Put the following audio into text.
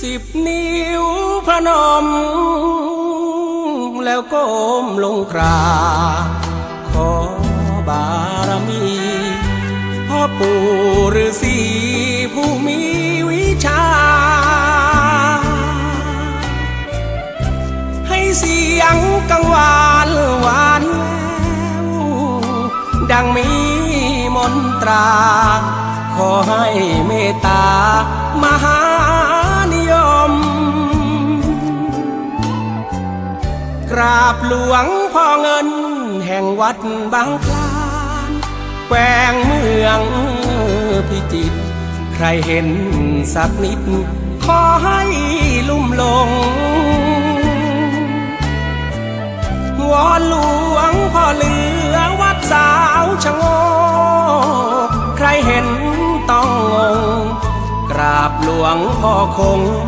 สิบนิ้วพนม แล้วก้มลงกราขอบารมีพ่อปู่ฤาษีผู้มีวิชา ให้เสียงกังวานหวานแววดังมีมนตรา ขอให้เมตตา กราบหลวงพ่อเงิน แห่งวัดบางคลานแกวงเมืองพิจิตรใครเห็นสักนิด ขอให้ลุ่มหลง วอนหลวงพ่อเหลือวัดสาวชะโงกใครเห็นต้องงง กราบหลวงพ่อคง